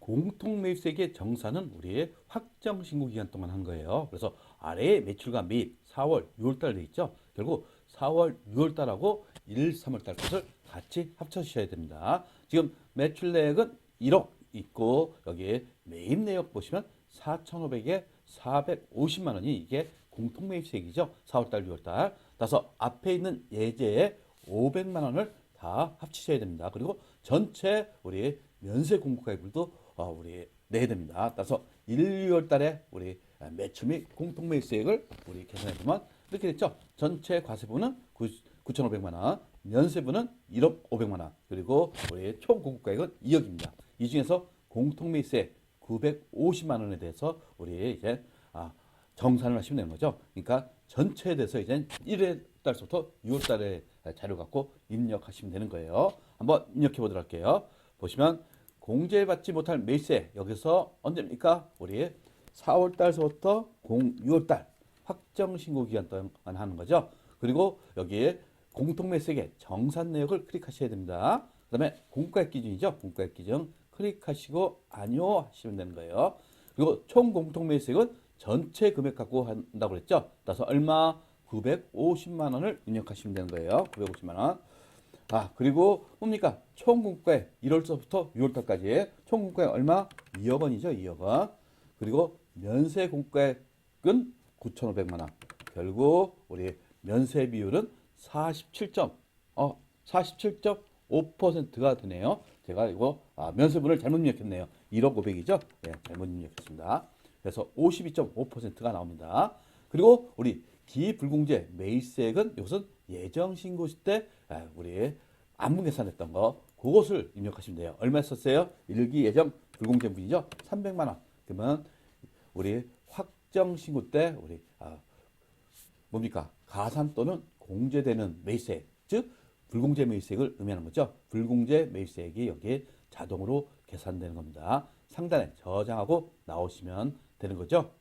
공통 매입세액의 정산은 우리의 확정 신고 기간 동안 한 거예요. 그래서 아래에 매출과 매입 4월, 6월 달 돼 있죠. 결국 4월, 6월 달하고 1, 3월 달 것을 같이 합쳐주셔야 됩니다. 지금 매출 내역은 1억 있고 여기에 매입 내역 보시면 4,500에 450만 원이 이게 공통 매입세액이죠. 4월 달, 6월 달. 따라서 앞에 있는 예제에 500만 원을 다 합치셔야 됩니다. 그리고 전체 우리 면세 공고가입을도 어, 우리 내야 됩니다. 따라서 1, 2월 달에 우리 매출 및 공통 매입 세액을 우리 계산해 보면 이렇게 됐죠. 전체 과세부는 9,500만 원, 면세부는 1억 500만 원, 그리고 우리 총 공고가액은 2억입니다. 이 중에서 공통 매입세 950만 원에 대해서 우리 이제 아, 정산을 하시면 되는 거죠. 그러니까 전체에 대해서 이제 1회 달부터 6월 달에 자료 갖고 입력하시면 되는 거예요. 한번 입력해 보도록 할게요. 보시면 공제받지 못할 매세 여기서 언제입니까? 우리 4월 달서부터 6월 달 확정 신고 기간 동안 하는 거죠. 그리고 여기에 공통 매세액의 정산 내역을 클릭하셔야 됩니다. 그 다음에 공가액 기준이죠. 공가액 기준 클릭하시고 아니요 하시면 되는 거예요. 그리고 총 공통 매수액은 전체 금액 갖고 한다고 그랬죠. 따라서 얼마? 950만 원을 입력하시면 되는 거예요. 950만 원. 아, 그리고 뭡니까? 총 공가액 1월서부터 6월 달까지 총 공가액 얼마? 2억 원이죠. 2억 원. 그리고 면세 공가액은 9,500만 원. 결국 우리 면세 비율은 47. 어, 47.5%가 되네요. 제가 이거 아, 면세분을 잘못 입력했네요. 1억 500이죠? 네, 잘못 입력했습니다. 그래서 52.5%가 나옵니다. 그리고 우리 기불공제 매입세액은 이것은 예정 신고 시 때 아, 우리 안분 계산했던 거 그것을 입력하시면 돼요. 얼마 썼어요? 일기 예정 불공제분이죠? 300만 원. 그러면 우리 확정 신고 때 우리 아, 뭡니까? 가산 또는 공제되는 매입세액, 즉 불공제 매입세액을 의미하는 거죠. 불공제 매입세액이 여기에 자동으로 계산되는 겁니다. 상단에 저장하고 나오시면 되는 거죠.